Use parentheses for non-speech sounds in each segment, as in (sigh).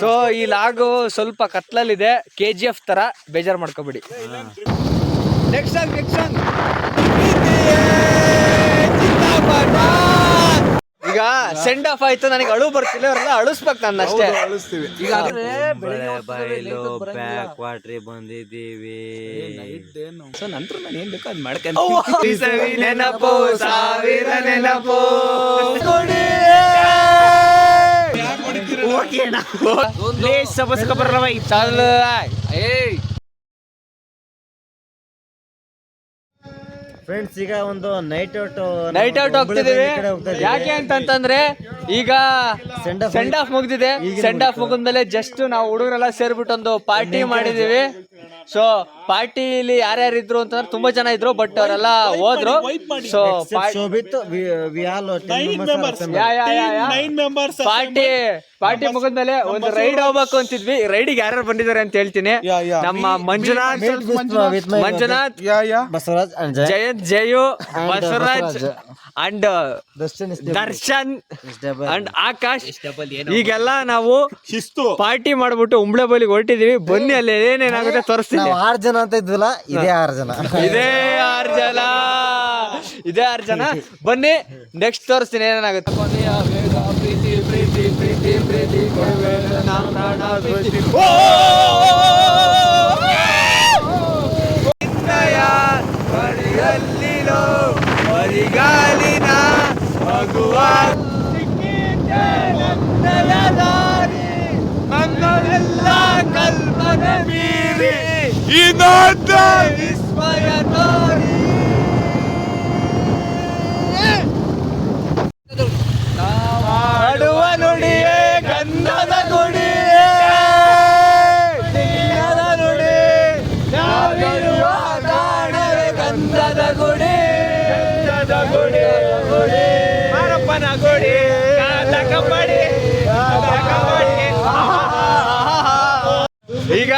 So ಈ ಲಾಗು ಸ್ವಲ್ಪ ಕತ್ಲಲ್ಲಿದೆ. K G F ತರ ಬೇಜಾರು ಮಾಡ್ಕೋಬಿಡಿ. ನೆಕ್ಸ್ಟ್ ನೆಕ್ಸ್ಟ್ ಈಗ ಸೆಂಡ್ ಆಫ್ ಆಯ್ತು ನನಗೆ ಅಳು ಬರ್ತಿಲ್ಲ ಅವರೆಲ್ಲ ಅಳಿಸ್ಬೇಕು ನನ್ನ ಅಷ್ಟೇ. ಅಳಿಸ್ತೀವಿ. ಈಗ ಬೈಲು ಬ್ಯಾಕ್ ವಾಟ್ರಿ ಬಂದಿದ್ದೀವಿ. ಸೊ ನಂತರ ನಾನು ಏನ್ ಬೇಕೋ? ಅದ್ ಮಾಡ್ಕೊಂಡು (laughs) ಓಕೆ ಸಬಸ್ಕ ಬರ್ರವ ನೆನಪು ಚಲ್ ಏಯ್. ಫ್ರೆಂಡ್ಸ್ ಈಗ ಒಂದು ನೈಟ್ ಔಟ್ ನೈಟ್ ಔಟ್ ಹೋಗ್ತಿದೀವಿ ಯಾಕೆ ಅಂತಂತಂದ್ರೆ ಈಗ ಸೆಂಡ್ ಆಫ್ ಮುಗ್ದಿದೆ. ಸೆಂಡ್ ಆಫ್ ಮುಗಿದ್ಮೇಲೆ ಜಸ್ಟ್ ನಾವು ಹುಡುಗರೆಲ್ಲ ಸೇರ್ಬಿಟ್ಟು ಒಂದು ಪಾರ್ಟಿ ಮಾಡಿದೀವಿ ಸೊ ಪಾರ್ಟಿಲಿ ಯಾರ್ಯಾರು ಇದ್ರು ಅಂತಂದ್ರೆ ತುಂಬಾ ಜನ ಇದ್ರು ಬಟ್ ಅವರೆಲ್ಲ ಹೋದ್ರು. So Shobhit we all party party ಮುಗಿದ್ಮೇಲೆ ಒಂದು ರೈಡ್ ಹೋಗ್ಬೇಕು ಅಂತಿದ್ವಿ. ರೈಡಿಗೆ ಯಾರ್ಯಾರು ಬಂದಿದ್ದಾರೆ ಅಂತ ಹೇಳ್ತೀನಿ. Yeah, yeah. ನಮ್ಮ Manjunath Manjunath yeah yeah Basavaraj. Jayanth Jayu Basavaraj. Basavaraj. And Darshan and Akash ಈಗೆಲ್ಲ ನಾವು ಶಿಸ್ತು ಪಾರ್ಟಿ ಮಾಡ್ಬಿಟ್ಟು ಉಂಬ್ಳೆ ಬಲಿಗೆ ಹೊರಟಿದೀವಿ ಬನ್ನಿ ಅಲ್ಲಿ ಏನೇನಾಗುತ್ತೆ ತೋರಿಸ್ತೀನಿ ನಾವು ಆರ್ ಜನ ಅಂತ ಇದ್ವಲ್ಲ ಇದೇ ಆರ್ ಜನ ಇದೇ ಆರ್ ಜನ ಇದೇ ಆರ್ ಜನ ಬನ್ನಿ ನೆಕ್ಸ್ಟ್ ತೋರಿಸ್ತೀನಿ ಏನೇನಾಗುತ್ತೆ ಪ್ರೀತಿ ಪ್ರೀತಿ ಪ್ರೀತಿ ಪ್ರೀತಿ ಕೊಡುವೆ ನನ್ನ ಪ್ರಾಣ ಪ್ರೀತಿ. ಓ! ನಿನ್ನಯ ಮಡಿಯಲ್ಲಿರೋ ಮರಿಗಾಲಿನ ಸಿಕ್ಕಿದ್ದೆ ದಾರಿ, ನನ್ನದೆಲ್ಲ ಕಲ್ಪನೆ ಮೀರಿ ಇದಾದ ವಿಸ್ಮಯ ತೋರಿ. ಆಡುವ ನುಡಿಯೇ ಗಂಧದ ಗುಡಿಯೇ ಚಿನ್ನದ ನುಡಿ. ನಾವಿರುವ ಕಾಣವೆ ಗಂಧದ ಗುಡಿ ಗಂಧದ ಗುಡಿ ಗುಡಿ ಈಗ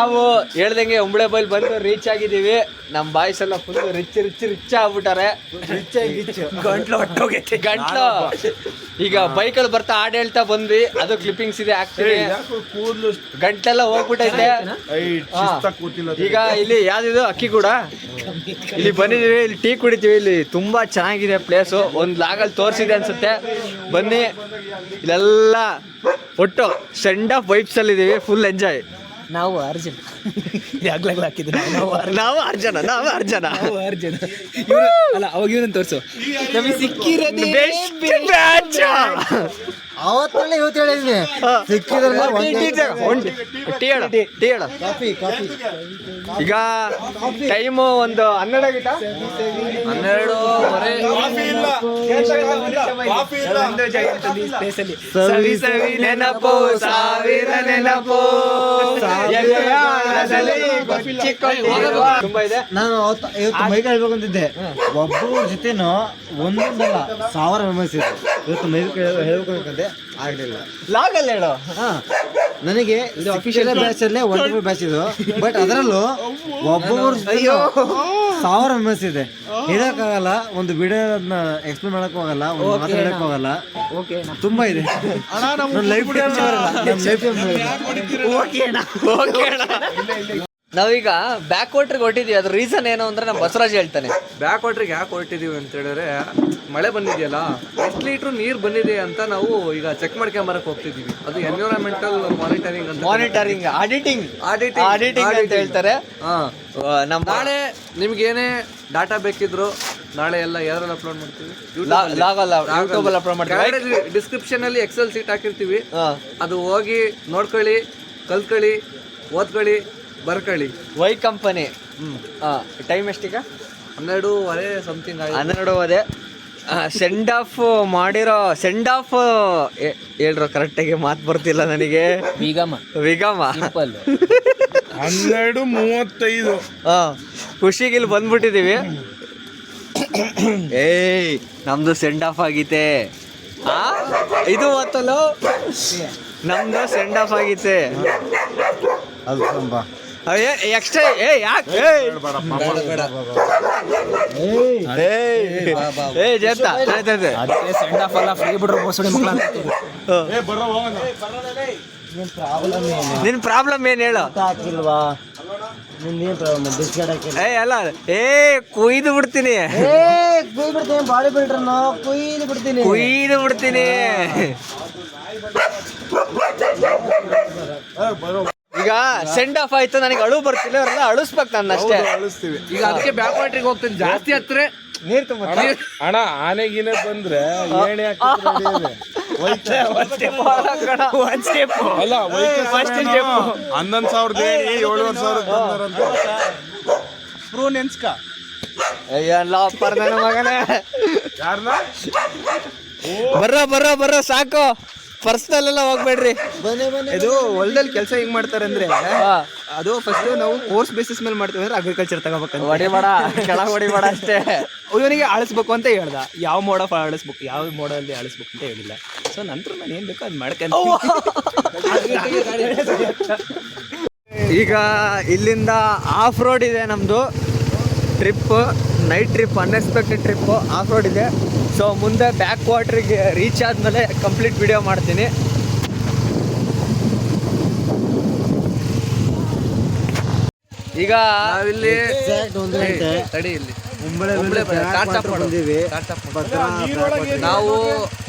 ನಾವು ಹೇಳ್ದಂಗೆ ಉಂಬಳೆ ಬೈಲ್ ಬಂದು ರೀಚ್ ಆಗಿದ್ದೀವಿ. ನಮ್ಮ ಬಾಯ್ಸ್ ಎಲ್ಲ ಫುಲ್ ರಿಚ್ ರಿಚ್ ರಿಚ್ ಆಗ್ಬಿಟ್ಟಾರೆ. ಗಂಟ್ಲು ಹೊಟ್ಟೋಗೈತೆ. ಗಂಟ್ಲು. ಈಗ ಬೈಕಲ್ಲಿ ಬರ್ತಾ ಹಾಡು ಹೇಳ್ತಾ ಬಂದ್ವಿ. ಅದು ಕ್ಲಿಪ್ಪಿಂಗ್ಸ್ ಇದೆ ಹಾಕ್ತೀನಿ ಕೂದಲು ಗಂಟೆಲ್ಲ ಹೋಗ್ಬಿಟ್ಟೈತೆ. ಈಗ ಇಲ್ಲಿ ಯಾವ್ದಿದು? ಅಕ್ಕಿ ಕೂಡ. ಇಲ್ಲಿ ಬಂದಿದೀವಿ ಇಲ್ಲಿ ಟೀ ಕುಡಿತೀವಿ. ಇಲ್ಲಿ ತುಂಬಾ ಚೆನ್ನಾಗಿದೆ ಪ್ಲೇಸು ಒಂದ್ ಲಾಗಲ್ಲಿ ತೋರಿಸಿದೆ ಅನ್ಸುತ್ತೆ. ಬನ್ನಿ. ಇಲ್ಲೆಲ್ಲ ಒಟ್ಟು ಸೆಂಡ್ ಆಫ್ ವೈಬ್ಸ್ ಅಲ್ಲಿ ಇದೀವಿ ಫುಲ್ ಎಂಜಾಯ್ ನಾವು ಅರ್ಜುನ್. ಆಗ್ಲಾಗ್ಲ ಹಾಕಿದ್ರೆ ನಾವು. ನಾವು ಅರ್ಜನ. ನಾವು ಅರ್ಜನ ಅರ್ಜುನ. ಅಲ್ಲ ಅವಾಗ ಇವನನ್ನು ತೋರಿಸು. ನಮಗೆ ಸಿಕ್ಕಿರೋದು ಅವತ್ತಲ್ಲಿ ಇವತ್ತು ಹೇಳಿದ್ವಿ. ಸಿಕ್ಕಿದ್ರಲ್ಲ ಕಾಫಿ ಕಾಫಿ. ಈಗ ಟೈಮು ಒಂದು ಹನ್ನೆರಡು ಹನ್ನೆರಡು ಸವಿ ಸವಿ ನೆನಪೋ ಸಾವಿರ ನೆನಪೋ. ತುಂಬಾ ಇದೆ. ನಾನು ಇವತ್ತು ಮೈಕ್ ಹೇಳ್ಬೇಕು ಅಂತಿದ್ದೆ. ಒಬ್ಬರ ಜೊತೆನೂ ಒಂದೊಂದಲ್ಲ ಸಾವಿರ ಮೆಂಬರ್ಸ್ ಇದೆ ಇವತ್ತು ಮೈಕ್ ಹೇಳ್ಬೇಕು ಆಗಲಿಲ್ಲ. ಲಾಗಲ್ಲ ಹೇಳೋ. ಹೇಳು ನನಗೆ ಅಫಿಷಿಯಲ್ ಬ್ಯಾಚ್ ಅಲ್ಲೇ ವಂಡರ್ಫುಲ್ ಬ್ಯಾಚ್ ಇದು. ಬಟ್ ಅದರಲ್ಲೂ ಒಬ್ಬೊಬ್ಬರು ಅಯ್ಯೋ. ಸಾವಿರ ಮೆಂಬರ್ಸ್ ಇದೆ. ಹೇಳಕ್ಕಾಗಲ್ಲ ಒಂದು ವಿಡಿಯೋನ ಎಕ್ಸ್ಪ್ಲೇನ್ ಮಾಡಕ್ ಹೋಗಲ್ಲ ಒಂದು ಮಾತಾಡಕ್ ಹೋಗಲ್ಲ. ತುಂಬಾ ಇದೆ. ಲೈಫ್ ಲೈಫ್ ಟೈಮ್ ನಾವೀಗ ಬ್ಯಾಕ್ ವಾಟ್ರಿಗೆ ಹೊಟ್ಟಿದೀವಿ ಅದ್ರ ರೀಸನ್ ಏನು ಅಂದ್ರೆ ನಮ್ಮ ಬಸವರಾಜ್ ಹೇಳ್ತಾನೆ. ಬ್ಯಾಕ್ ವಾಟ್ರಿಗೆ ಯಾಕೆ ಹೊರಟಿದೀವಿ ಅಂತ ಹೇಳಿದ್ರೆ ಮಳೆ ಬಂದಿದೆಯಲ್ಲ ಎಷ್ಟು ಲೀಟ್ರ್ ನೀರು ಬಂದಿದೆ ಅಂತ ನಾವು ಈಗ ಚೆಕ್ ಮಾಡ್ಕೊಂಬರಕ್ ಹೋಗ್ತಿದೀವಿ. ಅದು ಎನ್ವಿರಾನ್ಮೆಂಟಲ್ ಮಾನಿಟರಿಂಗ್ ಅಂತ ಮಾನಿಟರಿಂಗ್ ಆಡಿಟಿಂಗ್ ಆಡಿಟಿಂಗ್ ಆಡಿಟಿಂಗ್ ಅಂತ ಹೇಳ್ತಾರೆ. ನಮ್ಮ ನಾಳೆ ನಿಮ್ಗೆ ಏನೇ ಡಾಟಾ ಬೇಕಿದ್ರು ನಾಳೆ ಎಲ್ಲ ಯಾರಲ್ಲಿ ಅಪ್ಲೋಡ್ ಮಾಡ್ತೀವಿ? ಅಪ್ಲೋಡ್ ಮಾಡ್ತೀವಿ ಡಿಸ್ಕ್ರಿಪ್ಷನ್ ಅಲ್ಲಿ ಎಕ್ಸೆಲ್ ಸೀಟ್ ಹಾಕಿರ್ತೀವಿ. ಅದು ಹೋಗಿ ನೋಡ್ಕೊಳ್ಳಿ ಕಲ್ತ್ಕೊಳ್ಳಿ ಓದ್ಕೊಳ್ಳಿ. ಬರ್ಕೊಳ್ಳಿ ವೈ ಕಂಪನಿ ಟೈಮ್ ಎಷ್ಟೀಗ? ಹನ್ನೆರಡೂವರೆ ಸಮಥಿಂಗ್ ಆಗಿದೆ. ಹನ್ನೆರಡು ಅದೇ ಸೆಂಡ್ ಆಫ್ ಮಾಡಿರೋ ಸೆಂಡ್ ಆಫ್ ಹೇಳ್ರು ಕರೆಕ್ಟಾಗಿ ಮಾತು ಬರ್ತಿಲ್ಲ ನನಗೆ. ವಿಗಮ. ವಿಗಮ. ಹನ್ನೆರಡು ಮೂವತ್ತೈದು. ಹಾಂ ಖುಷಿಗೆ ಇಲ್ಲಿ ಬಂದ್ಬಿಟ್ಟಿದೀವಿ. ಏಯ್ ನಮ್ದು ಸೆಂಡ್ ಆಫ್ ಆಗೈತೆ ಆ ಇದು ಗೊತ್ತಲ್ಲ ನಮ್ದು ಸೆಂಡ್ ಆಫ್ ಆಗೈತೆ ಅದು ತುಂಬ ಎಕ್ಸ್ಟ್ರಾ ಏ ಯಾಕೆ? ಏ ಜೇತ ಅದಕ್ಕೆ ಸೆಂಡ್ ಆಫ್ ಅಲ್ಲ ಫ್ರೀ ಬಿಡ್ರು ಬೋಸಡಿ ಮಕ್ಕಳ ನಿನ್ ಪ್ರಾಬ್ಲಮ್ ಏನ್? ಹೇಳು? ಹಾಕಿಲ್ವಾ? ಏ ಅಲ್ಲ ಏ ಕುಯ್ದು ಬಿಡ್ತೀನಿ. ಏ ಕುಯ್ ಬಿಡ್ತೀನಿ ಬಾಡಿ ಕುಯ್ದು ಬಿಡ್ತೀನಿ. ಕುಯ್ದು ಬಿಡ್ತೀನಿ. ಈಗ ಸೆಂಡ್ ಆಫ್ ಆಯ್ತು ನನಗೆ ಅಳು ಬರ್ತಿಲ್ಲ ಅವರೆಲ್ಲ ಅಳಿಸ್ಬೇಕು ನನ್ನ ಅಷ್ಟೇ ಈಗ ಅದಕ್ಕೆ ಬ್ಯಾಕ್ ವಾಟ್ರಿಗೆ ಹೋಗ್ತೀನಿ. ಜಾಸ್ತಿ ಹತ್ರ ನೀರ್ ತುಂಬ ಅಣ್ಣ ಆನೆಗಿನ ಬಂದ್ರೆ ಏಣಿ (laughs) ಅಲ್ಲ ಹನ್ನೊಂದು ಸಾವಿರದ ಏಣಿ ಏಳುವರೆ ಸಾವಿರದ ಸ್ಪ್ರೂ ನೆನ್ಸ್ಕ. ಎಲ್ಲ ಅಪ್ಪರ್ ನನ್ನ ಮಗನೇ. ಯಾರನ್ನ ಬರ್ರ ಬರ್ರ ಬರ್ರ ಸಾಕು. ಪರ್ಸನಲ್ ಎಲ್ಲ ಹೋಗ್ಬೇಡ್ರಿ. ಇದು ಹೊಲದಲ್ಲಿ ಕೆಲಸ ಹೆಂಗ್ ಮಾಡ್ತಾರೆ ಅಂದ್ರೆ ಅದು ಫಸ್ಟ್ ನಾವು ಕೋರ್ಸ್ ಬೇಸಿಸ್ ಮೇಲೆ ಮಾಡ್ತೀವಿ ಅಂದ್ರೆ ಅಗ್ರಿಕಲ್ಚರ್ ತಗೋಬೇಕಂತ. ಹೊಡಿಬೇಡ ಕೆಳಗೆ ಹೊಡಿಬೇಡ ಅಷ್ಟೇ. ಇವನಿಗೆ ಆಳಿಸ್ಬೇಕು ಅಂತ ಹೇಳ್ದ. ಯಾವ ಮೋಡ ಆಳಿಸ್ಬೇಕು ಯಾವ ಮೋಡಲ್ಲಿ ಆಳಿಸ್ಬೇಕು ಅಂತ ಹೇಳಿಲ್ಲ. ಸೊ ನಂತರ ನಾನು ಏನ್ ಬೇಕೋ ಅದು ಮಾಡ್ಕೊಂಡು ಈಗ ಇಲ್ಲಿಂದ ಆಫ್ ರೋಡ್ ಇದೆ ನಮ್ಮದು trip night trip unexpected trip off road ಇದೆ. ಸೊ ಮುಂದೆ ಬ್ಯಾಕ್ ವಾಟ್ರಿಗೆ ರೀಚ್ ಆದಮೇಲೆ ಕಂಪ್ಲೀಟ್ ವಿಡಿಯೋ ಮಾಡ್ತೀನಿ. ಈಗ ಒಂದು ತಡಿ ಇಲ್ಲಿ. ನಾವು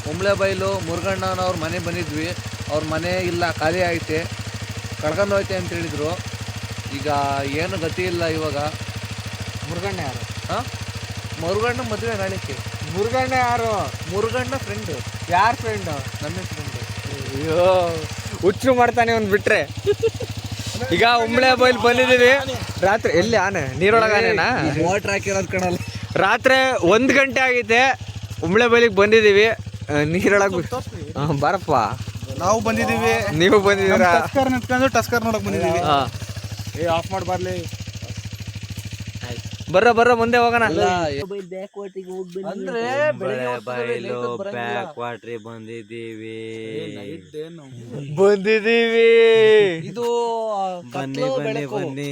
ಹುಂಬಳೆ ಬೈಲು ಮುರುಗಣ್ಣನವ್ರ ಮನೆ ಬಂದಿದ್ವಿ. ಅವ್ರ ಮನೆ ಇಲ್ಲ ಖಾಲಿ ಐತೆ ಕಳ್ಕೊಂಡು ಹೋಯ್ತೆ ಅಂತ ಹೇಳಿದ್ರು. ಈಗ ಏನು ಗತಿ ಇಲ್ಲ ಇವಾಗ. ಮುರುಗಣ್ಣ ಯಾರು? ಹಾಂ? ಮುರುಗಣ್ಣ ಮದುವೆ ನಾಳಿಕೆ ಮುರುಗಣ್ಣ ಯಾರು? ಮುರುಗಣ್ಣ ಫ್ರೆಂಡು ಯಾರ ಫ್ರೆಂಡು ನಮ್ಮ ಫ್ರೆಂಡು ಅಯ್ಯೋ ಹುಚ್ಚು ಮಾಡ್ತಾನೆ ಅವ್ನು ಬಿಟ್ರೆ. ಈಗ ಉಂಬಳೆ ಬೈಲ್ ಬಂದಿದ್ದೀವಿ. ರಾತ್ರಿ ಎಲ್ಲಿ ಆನೆ? ನೀರೊಳಗೆ ಆನೆನಾ? ಮೋಟ್ರ್ ಹಾಕಿರೋದು ಕಣಲ್ಲ. ರಾತ್ರಿ ಒಂದು ಗಂಟೆ ಆಗೈತೆ ಉಂಬಳೆ ಬೈಲಿಗೆ ಬಂದಿದ್ದೀವಿ. ನೀರೊಳಗೆ ಹಾಂ ಬಾರಪ್ಪ. ನಾವು ಬಂದಿದ್ದೀವಿ. ನೀವು ಬಂದಿದ್ದೀರಾ? ಟಸ್ಕರ್ ನಿಂತ್ಕೊಂಡು ಟಸ್ಕರ್ ನೋಡಕ್ ಬಂದಿದ್ದೀವಿ. ಹಾಂ. ಏ ಆಫ್ ಮಾಡಿ ಬರ್ಲಿ. ಬರ್ರ ಬರ್ರ ಮುಂದೆ ಹೋಗೋಣ. ಅಂದ್ರೆ ಬರಂಗಿಲ್ಲ. ವಾಟ್ರಿ ಬಂದಿದ್ದೀವಿ. ಬಂದಿದ್ದೀವಿ. ಇದು ಬನ್ನಿ ಬನ್ನಿ ಬನ್ನಿ.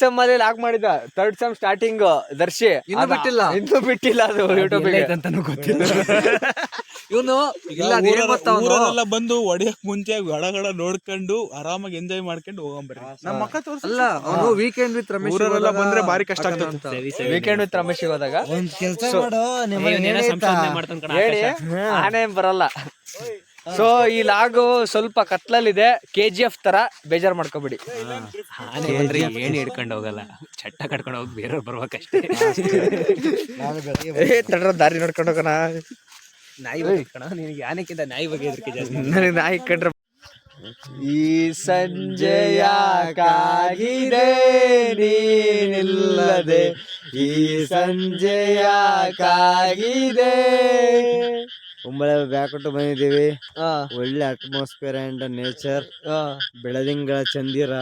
ಸೆಮ್ಮಲ್ಲಿ ಲಾಕ್ ಮಾಡಿದ ಥರ್ಡ್ ಸೆಮ್ ಸ್ಟಾರ್ಟಿಂಗ್ ದರ್ಶಿ. ಇನ್ನೂ ಬಿಟ್ಟಿಲ್ಲ. ಇನ್ನೂ ಬಿಟ್ಟಿಲ್ಲ ಅದು ಯೂಟ್ಯೂಬ್ ಅಂತಾನು ಗೊತ್ತಿಲ್ಲ. (laughs) ಇವನು ಇಲ್ಲ ಅದೇನ್ ಗೊತ್ತಾ ಅವ್ನು? ಊರಲ್ಲೆಲ್ಲ ಬಂದು ಹೊಡಿಯಕ್ ಮುಂಚೆ ಗಡಗಡ ನೋಡ್ಕೊಂಡು ಆರಾಮಾಗಿ ಎಂಜಾಯ್ ಮಾಡ್ಕೊಂಡು ಹೋಗಂಬರ್ರಿ ನಮ್ಮ ಮಕ್ಕ ತೋರ್ಸ ಅಲ್ಲ ಅವನು ವೀಕೆಂಡ್ ವಿತ್ ರಮೇಶ್ ಊರಲ್ಲೆಲ್ಲ ಹೋದಾಗ ಬಂದ್ರೆ ಬಾರಿ ಕಷ್ಟ ಹಾಕೋಣ ಆಗ್ತದೆ. ಅಂತ. ವೀಕೆಂಡ್ ವಿತ್ ರಮೇಶ್ ಹೋದಾಗ ಒಂದ್ ಕೆಲ್ಸ ಮಾಡು ಹೇಳಿ. ಆನೆ ಬರಲ್ಲ. ಸೊ ಈ ಲಾಗು ಸ್ವಲ್ಪ ಕತ್ಲಲ್ಲಿದೆ. ಕೆ ಜಿ ಎಫ್ ತರ ಬೇಜಾರ್ ಮಾಡ್ಕೋಬಿಡಿ. ಆನೆ ಬಂದ್ರೆ ಏಣಿ ಹಿಡ್ಕೊಂಡು ಹೋಗಲ್ಲ. ಚಟ್ಟ ಕಟ್ಕೊಂಡು ಹೋಗಿ ಬೇರೆ ಬರ್ಬೇಕಷ್ಟೇ. ಏ ತಡ್ರ ದಾರಿ ನೋಡ್ಕೊಂಡು ಹೋಗೋಣ. ನಾಯಿ ಬಗ್ಗೆ ಕಣ ನಿನಗೆ ಆನೆಕ್ಕಿಂತ ನಾಯಿ ಬಗ್ಗೆ ಹೆದರಿಕೆ ಜಾಸ್ತಿ? ನನಗೆ ನಾಯಿ ಕಂಡ್ರೆ ಈ ಸಂಜೆಯ ಕಾಗಿದೆ ನೀನಿಲ್ಲದೆ ಈ ಸಂಜೆಯ ಕಾಗಿದೆ ಕುಂಬಳೆ ಬ್ಯಾಕೊಟ್ಟು ಬಂದಿದ್ದೀವಿ. ಒಳ್ಳೆ ಅಟ್ಮಾಸ್ಫಿಯರ್ ಅಂಡ್ ನೇಚರ್. ಬೆಳದಿಂಗಳ ಚಂದಿರ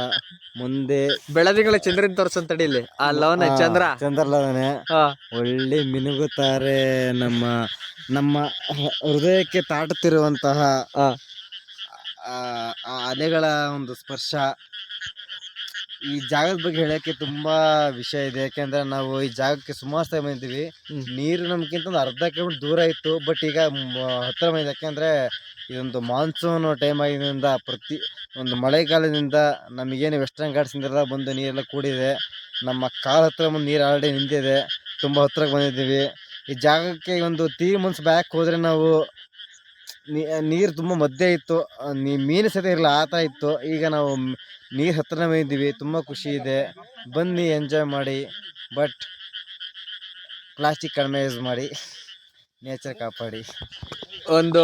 ಮುಂದೆ. ಬೆಳದಿಂಗಳ ಚಂದ್ರನ್ ತೋರ್ಸಂತಡಿ ಇಲ್ಲಿ. ಆ ಲವನ ಚಂದ್ರ. ಚಂದ್ರ ಲವನೆ ಒಳ್ಳೆ ಮಿನುಗುತ್ತಾರೆ ನಮ್ಮ ನಮ್ಮ ಹೃದಯಕ್ಕೆ ತಾಟುತ್ತಿರುವಂತಹ ಆ ಅಲೆಗಳ ಒಂದು ಸ್ಪರ್ಶ. ಈ ಜಾಗದ ಬಗ್ಗೆ ಹೇಳಕ್ಕೆ ತುಂಬಾ ವಿಷಯ ಇದೆ. ಯಾಕೆಂದ್ರೆ ನಾವು ಈ ಜಾಗಕ್ಕೆ ಸುಮಾರು ಸಮಯ ಬಂದಿದ್ದೀವಿ ನೀರು ನಮ್ಗಿಂತ ಒಂದು ಅರ್ಧ ಕಿಲೋಮೀಟರ್ ದೂರ ಇತ್ತು. ಬಟ್ ಈಗ ಮ- ಹತ್ತಿರ ಬಂದಿದೆ ಯಾಕೆಂದ್ರೆ ಇದೊಂದು ಮಾನ್ಸೂನ್ ಟೈಮ್ ಆಗಿದ್ದರಿಂದ ಪ್ರತಿ ಒಂದು ಮಳೆಗಾಲದಿಂದ ನಮಗೇನು ವೆಸ್ಟರ್ನ್ ಘಾಟ್ಸಿಂದೆಲ್ಲ ಬಂದು ನೀರೆಲ್ಲ ಕೂಡಿದೆ. ನಮ್ಮ ಕಾಲ ಹತ್ರ ಬಂದು ನೀರು ಆಲ್ರೆಡಿ ನಿಂತಿದೆ. ತುಂಬ ಹತ್ತಿರಕ್ಕೆ ಬಂದಿದ್ದೀವಿ. ಈ ಜಾಗಕ್ಕೆ ಒಂದು ತ್ರೀ ಮಂತ್ಸ್ ಬ್ಯಾಕ್ ಹೋದರೆ ನಾವು ನೀರು ತುಂಬ ಮಧ್ಯೆ ಇತ್ತು. ಆ, ನೀ ಮೀನು ಸಹಿತ ಇರಲಿಲ್ಲ ಆತ ಥರ ಇತ್ತು. ಈಗ ನಾವು ನೀರು ಹತ್ತಿರನೇ ಇದ್ದೀವಿ ತುಂಬ ಖುಷಿ ಇದೆ. ಬನ್ನಿ ಎಂಜಾಯ್ ಮಾಡಿ ಬಟ್ ಪ್ಲಾಸ್ಟಿಕ್ ಕಡಿಮೆ ಯೂಸ್ ಮಾಡಿ ನೇಚರ್ ಕಾಪಾಡಿ. ಒಂದು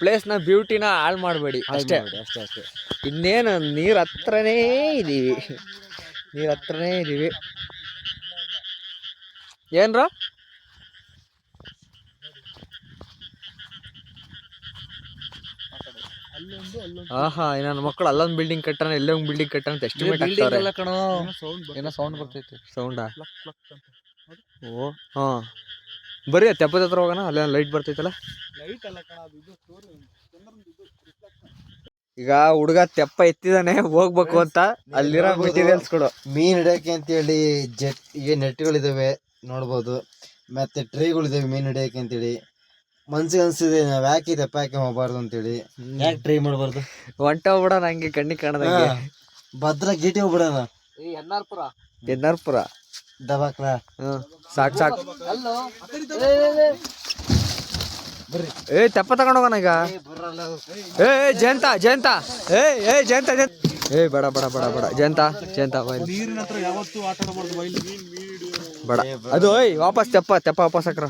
ಪ್ಲೇಸ್ನ ನ ಬ್ಯೂಟಿನ ಹಾಳು ಮಾಡಬೇಡಿ ಅಷ್ಟೇ. ಅಷ್ಟೇ ಅಷ್ಟೇ. ಇನ್ನೇನು ನೀರು ಹತ್ರನೇ ಇದ್ದೀವಿ ನೀರು ಹತ್ರನೇ ಇದ್ದೀವಿ ಏನ್ರ? ಆಹಾ ಇನ್ನ ಮಕ್ಕಳು ಅಲ್ಲೊಂದು ಬಿಲ್ಡಿಂಗ್ ಕಟ್ಟಾನ ಇಲ್ಲೊಂದು ಬಿಲ್ಡಿಂಗ್ ಕಟ್ಟಣ ಅಂತ ಎಸ್ಟಿಮೇಟ್ ಅಲ್ಲ ಕಣೋ. ಏನೋ ಸೌಂಡ್ ಬರ್ತೈತಿ. ಸೌಂಡಾ ಓ ಹಾ. ಬರೀ ತೆಪ್ಪದ ಹತ್ರ ಹೋಗೋಣ ಅಲ್ಲೇ ಲೈಟ್ ಬರ್ತೈತಲ್ಲ ಈಗ ಹುಡುಗ ತೆಪ್ಪ ಎತ್ತಿದಾನೆ ಹೋಗ್ಬೇಕು ಅಂತ. ಅಲ್ಲಿರೋ ಮೆಟೀರಿಯಲ್ಸ್ ಕೊಡು ಮೀನ್ ಹಿಡಿಯಕ್ಕೆ ಅಂತೇಳಿ ಜೆಟ್ ಈಗ ನೆಟ್ಗಳಿದಾವೆ ನೋಡ್ಬೋದು. ಮತ್ತೆ ಟ್ರೈಗಳಿದಾವೆ ಮೀನ್ ಹಿಡಿಯಕ್ಕೆ ಅಂತೇಳಿ ಮನ್ಸಿಗೆ ಅನ್ಸಿದೆ ನಾವ್ ಯಾಕೆ ದಪ್ಪ ಯಾಕೆ ಹೋಗ್ಬಾರ್ದು ಅಂತೇಳಿ ಯಾಕೆ ಟ್ರೈ ಮಾಡಬಾರ್ದು? ಹೊಂಟ ಬಿಡ ನಂಗೆ ಕಣ್ಣಿ ಕಾಣದಂಗೆ. ಭದ್ರ ಗೀಟಿ ಹೋಗ್ಬಿಡೋಣ. ಎನ್ನಾರ್ಪುರ? ದಬಾಕ್ಲ ಹ್ಮ್ ಸಾಕ್ ಸಾಕ್. ಏ ತೆಪ್ಪ ತಗೊಂಡು ಹೋಗೋಣ ಈಗ. ಏ ಏ, ಜಯಂತ ಜಯಂತ. ಏ ಏ ಜಯಂತ ಜಯಂತ. ಏ ಬೇಡ ಬೇಡ ಬೇಡ ಬೇಡ. ಜಯಂತ ಜಯಂತ ಬಡ ಬೈಲ್. ಬೇಡ. ಅದು ಓಯ್ ವಾಪಸ್ ತೆಪ್ಪ ತೆಪ್ಪ ವಾಪಸ್ ಹಾಕ್ರ.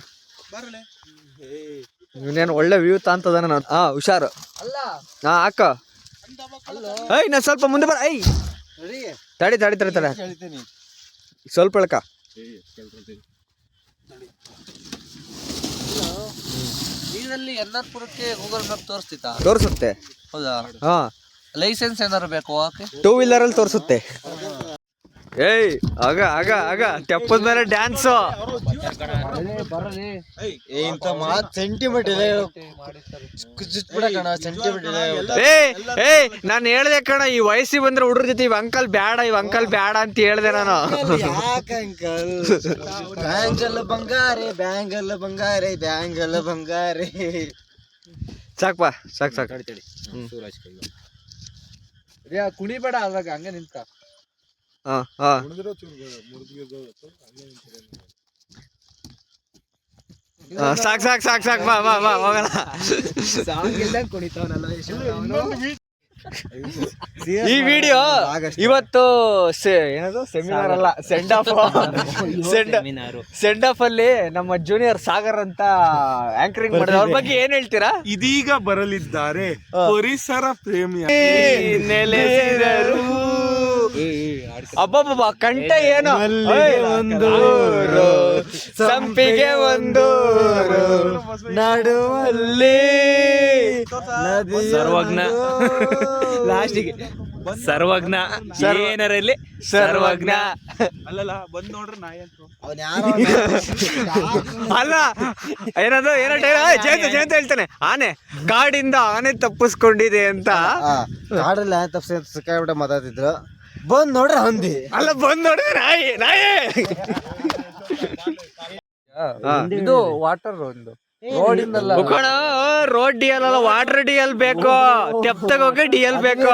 ಇವನೇನು ಒಳ್ಳೆ ವ್ಯೂ ತಾಂತದಾನ ನಾನು. ಹಾ ಹುಷಾರು. ಹಾ ಅಕ್ಕ. ಐ ನಾ ಸ್ವಲ್ಪ ಮುಂದೆ ಬರ ಐ ತಡಿ ತಡಿ ತಡಿ ತಡಿ. ಸ್ವಲ್ಪ ಎಳ್ಕ ನೀರಲ್ಲಿ ಎನ್ನಾರ್ಪುರಕ್ಕೆ ಗೂಗಲ್ ಮ್ಯಾಪ್ ತೋರಿಸ್ತಿತ್ತ? ತೋರಿಸುತ್ತೆ. ಹೌದಾ? ಹಾ. ಲೈಸೆನ್ಸ್ ಏನಾದ್ರು ಬೇಕು ಹೋಗಕ್ಕೆ ಟೂ ವೀಲರ್ ಅಲ್ಲಿ ತೋರಿಸುತ್ತೆ. ಏಯ್ ಆಗ ಆಗ ಆಗ ತೆಪ್ಪದ ಮೇಲೆ ಡ್ಯಾನ್ಸು ಇಂಥ ಮಾತ್ ಸೆಂಟಿಮೆಂಟ್ ಇಲ್ಲ ಕಣ ಸೆಂಟಿಮೆಂಟ್ ನಾನು ಹೇಳ್ದೆ ಕಣ ಈ ವಯಸ್ಸಿಗೆ ಬಂದ್ರೆ ಹುಡುಗ್ರ ಜೊತೆ ಇವ್ ಅಂಕಲ್ ಬ್ಯಾಡ ಇವ್ ಅಂಕಲ್ ಬ್ಯಾಡ ಅಂತ ಹೇಳ್ದೆ ನಾನು. ಯಾಕೆ ಅಂಕಲ್ ಬ್ಯಾಂಗಲ್ ಬಂಗಾರೆ ಬ್ಯಾಂಗಲ್ ಬಂಗಾರೆ ಬ್ಯಾಂಗಲ್ ಬಂಗಾರೆ. ಸಾಕ್ಪಾ ಸಾಕ್ ಸಾಕ್. ಕುಣಿಬೇಡ ಅದಾಗ ಹಂಗೆ ನಿಂತ ಹಾ ಹಾ. ಸಾಕ್ ಸಾಕ್ ಸಾಕ್ ಸಾಕ್ ಬಾ ಬಾ ಬಾ ಹೋಗಲ್ಲ. ಈ ವಿಡಿಯೋ ಇವತ್ತು ಏನದು? ಸೆಮಿನಾರ್ ಅಲ್ಲ send off send send off ಅಲ್ಲಿ ನಮ್ಮ ಜೂನಿಯರ್ ಸಾಗರ್ ಅಂತ ಆಂಕರಿಂಗ್ ಮಾಡಿದ್ರು. ಅವ್ರ ಬಗ್ಗೆ ಏನ್ ಹೇಳ್ತೀರಾ? ಇದೀಗ ಬರಲಿದ್ದಾರೆ ಪರಿಸರ ಪ್ರೇಮಿಯ ನೆಲೆಸಿದರು. ಅಬ್ಬಬ್ಬ ಕಂಠ ಏನು? ಒಂದು ಸಂಪಿಗೆ ಒಂದು ನಡುವಲ್ಲಿ ಸರ್ವಜ್ಞ. ಲಾಸ್ಟಿಗೆ (laughs) ಸರ್ವಜ್ಞ. ಏನಾರಲ್ಲಿ ಸರ್ವಜ್ಞ. ಅಲ್ಲಲ್ಲ ಬಂದ್ ನೋಡ್ರಿ ನಾಯಂತು ಅಲ್ಲ ಏನದು ಏನೋ ಜಯಂತ ಜಯಂತ ಹೇಳ್ತಾನೆ. ಆನೆ ಕಾಡಿಂದ ಆನೆ ತಪ್ಪಿಸ್ಕೊಂಡಿದೆ ಅಂತ. ಕಾಡಲ್ಲಿ ಸಿಕ್ಕಾಬಿಟ್ಟ ಮಾತಾಡ್ತಿದ್ರು. ಬಂದ್ ನೋಡ್ರಿ ಹಂದಿ ಅಲ್ಲ ಬಂದ್ ನೋಡಿದ್ರೆ ನಾಯಿ ನಾಯಿ ಹಾ. ಇದು ವಾಟರ್ ಒಂದು ರೋಡಿಂದಲ್ಲ ಮುಖಣ ರೋಡ್ ಡಿ ಎಲ್ ಅಲ್ಲ ವಾಟರ್ ಡಿ ಎಲ್ ಬೇಕು. ತೆಪ್ತಾಗ ಹೋಗಿ ಡಿ ಎಲ್ ಬೇಕು.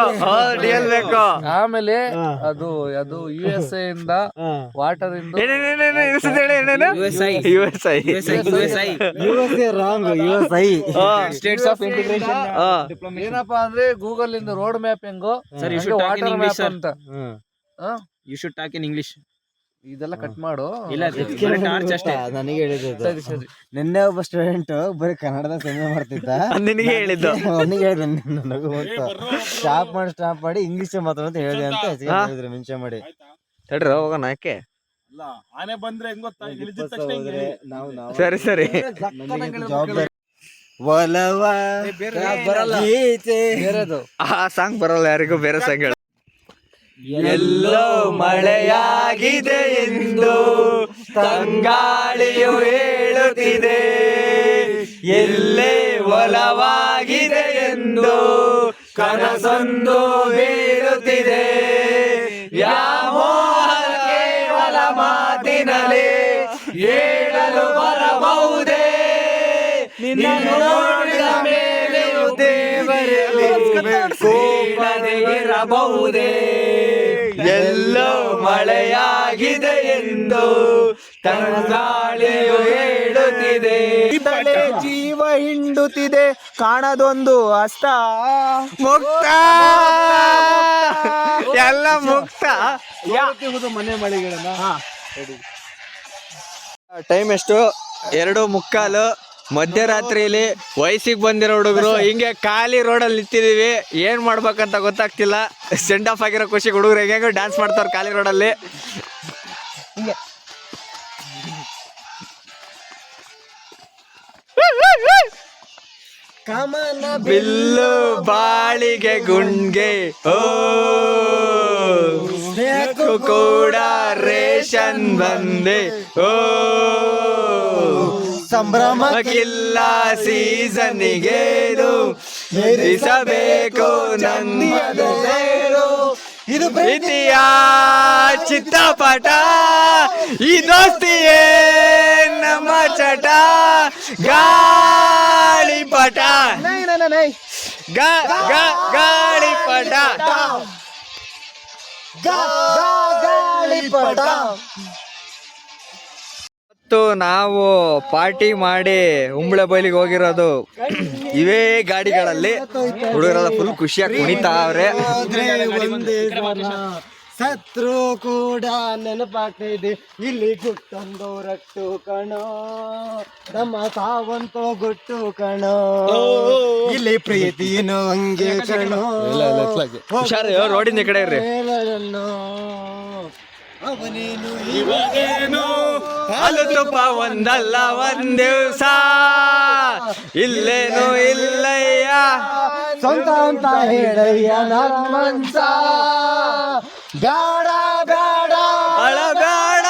ಡಿ ಎಲ್ ಬೇಕು. ಆಮೇಲೆ ಅದು ಅದು ಯು ಎಸ್ ಎ ಇಂದ ವಾಟರ್ ಇಂದ U S I I wrong U S I states of integration ಏನಪ್ಪಾ ಅಂದ್ರೆ ಗೂಗಲ್ ಇಂದ ರೋಡ್ ಮ್ಯಾಪಿಂಗ್ ಹೆಂಗೋ Sir, you should talk water English, map ಅಂತ. ಆ? You should talk in English ಇದೆಲ್ಲ ಕಟ್ ಮಾಡು. ಇಲ್ಲ ಟಾರ್ಚ್ ಅಷ್ಟೇ ನನಗೆ ಹೇಳಿದ್ದು ಸರಿ ಸರಿ. ನಿನ್ನೆ ಒಬ್ಬ ಸ್ಟೂಡೆಂಟ್ ಬರೀ ಕನ್ನಡದ ಸಿನಿಮಾ ಮಾಡ್ತಿದ್ದ. (laughs) ನಿನಗೆ ಹೇಳಿದ್ದು. ಅವನಿಗೆ ಹೇಳಿದೆ ನನಗೂ ಗೊತ್ತು. ಸ್ಟಾಪ್ ಮಾಡಿ ಸ್ಟಾಪ್ ಮಾಡಿ ಇಂಗ್ಲಿಷ್ ಮಾತಾಡೋ ಅಂತ ಹೇಳಿದೆ ಅಂತ ಹೇಳಿದ್ರು ಮೆನ್ಷನ್ ಮಾಡಿ. ತಡ್ರಿ ಹೋಗೋಣ ಯಾಕೆ? ಅಲ್ಲ ಆನೆ ಬಂದ್ರೆ ಹೆಂಗ್ ಗೊತ್ತಾ? ಇಳಿದಿದ ತಕ್ಷಣ ಹೇಳಿ. ನಾವು ನಾವು ಸರಿ ಸರಿ. ಜವಾಬ್ದಾರಿ ಒಲವ ಬರಲ್ಲ. ಬೇರೆದು ಆ ಸಾಂಗ್ ಬರಲ್ಲ ಯಾರಿಗೂ ಬೇರೆ ಸಾಂಗ್ ಹೇಳ. ಎಲ್ಲೋ ಮಳೆಯಾಗಿದೆ ಎಂದು ತಂಗಾಳಿಯು ಹೇಳುತ್ತಿದೆ. ಎಲ್ಲೇ ಒಲವಾಗಿದೆ ಎಂದು ಕನಸೊಂದು ಬೀಳುತ್ತಿದೆ ವ್ಯಾಮೋಹ ಮಾತಿನಲ್ಲಿ ಹೇಳಲು ಬರಬಹುದೇ? ನಿನ್ನ ನೋಡಿದ ಮೇಲೆ ಇರಬಹುದೇ? ಎಲ್ಲೋ ಮಳೆಯಾಗಿದೆ ಎಂದು ತಂಗಾಳಿಯು ಹೇಳುತ್ತಿದೆ. ತಲೆ ಜೀವ ಹಿಂಡುತ್ತಿದೆ ಕಾಣದೊಂದು ಹಸ್ತ. ಮುಕ್ತ! ಎಲ್ಲ ಮುಕ್ತ! ಟೈಮ್ ಎಷ್ಟು? ಎರಡು ಮುಕ್ಕಾಲು. ಮಧ್ಯರಾತ್ರಿಯಲ್ಲಿ ವಯಸ್ಸಿಗೆ ಬಂದಿರೋ ಹುಡುಗರು ಹಿಂಗೆ ಖಾಲಿ ರೋಡಲ್ಲಿ ನಿಂತಿದೀವಿ ಏನ್ ಮಾಡ್ಬೇಕಂತ ಗೊತ್ತಾಗ್ತಿಲ್ಲ. ಸೆಂಡ್ ಆಫ್ ಆಗಿರೋ ಖುಷಿ ಹುಡುಗರು ಹೆಂಗೆ ಡ್ಯಾನ್ಸ್ ಮಾಡ್ತಾರೆ ಖಾಲಿ ರೋಡಲ್ಲಿ. ಕಮನ ಬಿಲ್ಲು ಬಾಳಿಗೆ ಗುಂಡ್ಗೆ. ಓ. ಕೂಡ ರೇಷನ್ ಬಂದೆ. ಓ. ಸಂಭ್ರಮ ಸೀಸನಿಗೇನು ಸೀಸನ್ನಿಗೇನು. ಇರಿಸಬೇಕು ನನ್ನ ಇದು ಪ್ರೀತಿಯ ಚಿತ್ತಪಟ ಈ ದೋಸ್ತಿಯೇ ನಮ್ಮ ಚಟ. ಗಾಳಿಪಟ. ಗಾಳಿ ಪಟ ಗಾಳಿಪಟ. ಗಾಳಿಪಟ. ಇವತ್ತು ನಾವು ಪಾರ್ಟಿ ಮಾಡಿ ಉಂಬಳೆ ಬೈಲಿಗೆ ಹೋಗಿರೋದು. ಇವೇ ಗಾಡಿಗಳಲ್ಲಿ. ಹುಡುಗರೆಲ್ಲ ಫುಲ್ ಖುಷಿಯಾಗಿ ಕುಣಿತಾ ಅವ್ರೆ. ಸತ್ರು ಕೂಡ ನೆನಪಾಗ್ತಿದೆ. ಇಲ್ಲಿ ಗುಟ್ಟೊಂದು ರಟ್ಟು ಕಣೋ. ನಮ್ಮ ಸಾವಂತೋ ಗುಟ್ಟು ಕಣೋ. ಇಲ್ಲಿ ಪ್ರೀತಿನೂ ಹಂಗೆ ಕಣೋ. ಹುಷಾರು ರೋಡಿನ ಕಡೆ ಅವನೇನು ಇವನೇನು ಹಾಲು ತುಪ್ಪ ಒಂದಲ್ಲ ಒಂದ್ ದಿವ್ಸ ಇಲ್ಲೇನು ಇಲ್ಲಯ್ಯ. ಸ್ವಂತ ಅಂತ ಹೇಳಯ್ಯ ನರಮಂಸ ಬೇಡ ಬೇಡ ಅಳಬೇಡ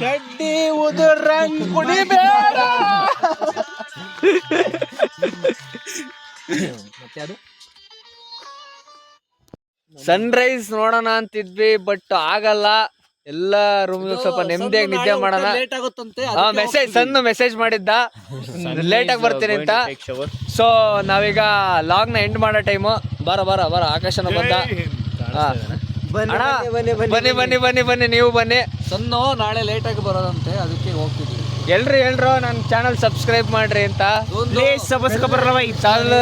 ಚಡ್ಡಿ ಉದುರಂಗ್ ಕುಡಿಬೇಡ ಸನ್ ರೈಸ್ ನೋಡೋಣ ಅಂತಿದ್ವಿ ಬಟ್ ಆಗಲ್ಲ. ಎಲ್ಲ ರೂಮ್ ಸ್ವಲ್ಪ ನೆಮ್ಮದಿಯಾಗಿ ನಿದ್ದೆ ಮಾಡೋಣ ಲೇಟ್ ಆಗುತ್ತಂತೆ ಹಾ ಮೆಸೇಜ್ ಸಣ್ಣ ಮೆಸೇಜ್ ಮಾಡಿದ್ದ. ಲೇಟ್ ಆಗಿ ಬರ್ತೀನಿ ಅಂತ. ಸೊ ನಾವೀಗ ಲಾಗ್ನ ಎಂಡ್ ಮಾಡೋ ಟೈಮು ಬರ ಬರ ಬರ ಆಕಾಶನ ಬಂದ. ಬನ್ನಿ ಬನ್ನಿ ಬನ್ನಿ ಬನ್ನಿ ನೀವು ಬನ್ನಿ. ಸಣ್ಣ ನಾಳೆ ಲೇಟ್ ಆಗಿ ಬರೋದಂತೆ ಅದಕ್ಕೆ ಹೋಗ್ತಿದ್ವಿ. ಎಲ್ರು ಹೇಳ್ರೋ ನನ್ನ ಚಾನಲ್ ಸಬ್ಸ್ಕ್ರೈಬ್ ಮಾಡ್ರಿ ಅಂತ. ಚಾನಲ್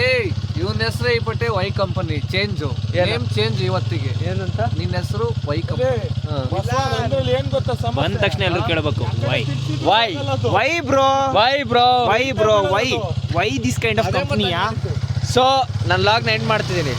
ಏಯ್ ಇವನ್ ಹೆಸರು ಈ ಪಟ್ಟೆ why company change name change ಇವತ್ತಿಗೆ. ಏನಂತ? ನಿನ್ನ ಹೆಸರು ವೈ ಕಂಪನಿ ಏನ್ ಗೊತ್ತಾ ಬಂದ ತಕ್ಷಣ ಎಲ್ಲರೂ ಕೇಳಬೇಕು. Why why why bro why bro why bro why why this kind of ಕಂಪನಿಯಾ so ನಾನು ಲಾಗ್ನ ಎಂಡ್ ಮಾಡ್ತಿದ್ದೀನಿ.